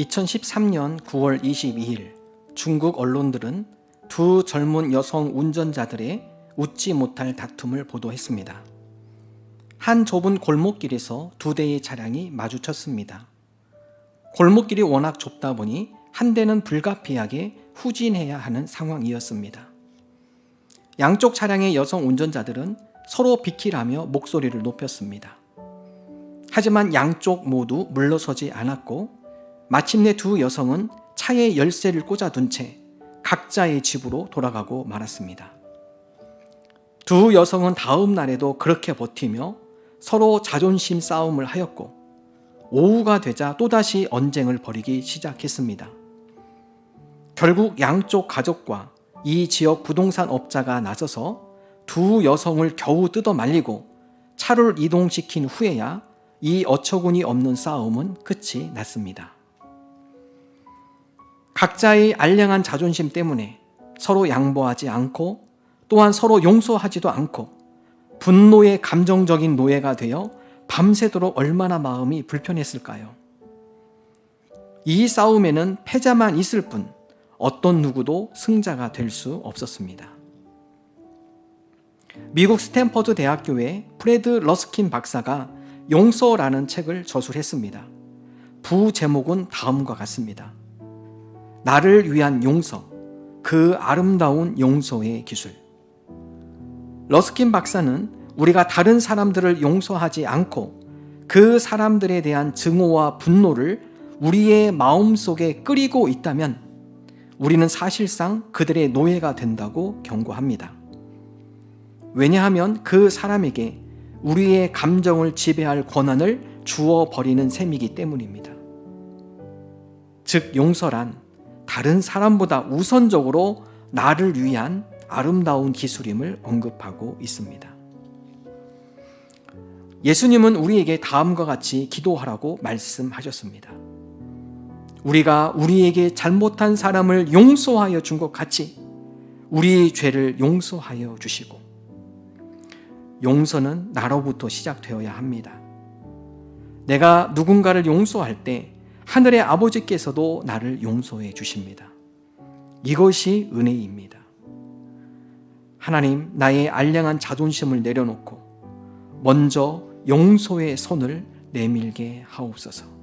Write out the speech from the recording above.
2013년 9월 22일 중국 언론들은 두 젊은 여성 운전자들의 웃지 못할 다툼을 보도했습니다. 한 좁은 골목길에서 두 대의 차량이 마주쳤습니다. 골목길이 워낙 좁다 보니 한 대는 불가피하게 후진해야 하는 상황이었습니다. 양쪽 차량의 여성 운전자들은 서로 비키라며 목소리를 높였습니다. 하지만 양쪽 모두 물러서지 않았고 마침내 두 여성은 차에 열쇠를 꽂아둔 채 각자의 집으로 돌아가고 말았습니다. 두 여성은 다음 날에도 그렇게 버티며 서로 자존심 싸움을 하였고 오후가 되자 또다시 언쟁을 벌이기 시작했습니다. 결국 양쪽 가족과 이 지역 부동산 업자가 나서서 두 여성을 겨우 뜯어 말리고 차를 이동시킨 후에야 이 어처구니 없는 싸움은 끝이 났습니다. 각자의 알량한 자존심 때문에 서로 양보하지 않고 또한 서로 용서하지도 않고 분노의 감정적인 노예가 되어 밤새도록 얼마나 마음이 불편했을까요? 이 싸움에는 패자만 있을 뿐 어떤 누구도 승자가 될 수 없었습니다. 미국 스탠퍼드 대학교의 프레드 러스킨 박사가 용서라는 책을 저술했습니다. 부 제목은 다음과 같습니다. 나를 위한 용서, 그 아름다운 용서의 기술. 러스킨 박사는 우리가 다른 사람들을 용서하지 않고 그 사람들에 대한 증오와 분노를 우리의 마음 속에 끓이고 있다면 우리는 사실상 그들의 노예가 된다고 경고합니다. 왜냐하면 그 사람에게 우리의 감정을 지배할 권한을 주어 버리는 셈이기 때문입니다. 즉, 용서란 다른 사람보다 우선적으로 나를 위한 아름다운 기술임을 언급하고 있습니다. 예수님은 우리에게 다음과 같이 기도하라고 말씀하셨습니다. 우리가 우리에게 잘못한 사람을 용서하여 준 것 같이 우리 죄를 용서하여 주시고 용서는 나로부터 시작되어야 합니다. 내가 누군가를 용서할 때 하늘의 아버지께서도 나를 용서해 주십니다. 이것이 은혜입니다. 하나님, 나의 알량한 자존심을 내려놓고 먼저 용서의 손을 내밀게 하옵소서.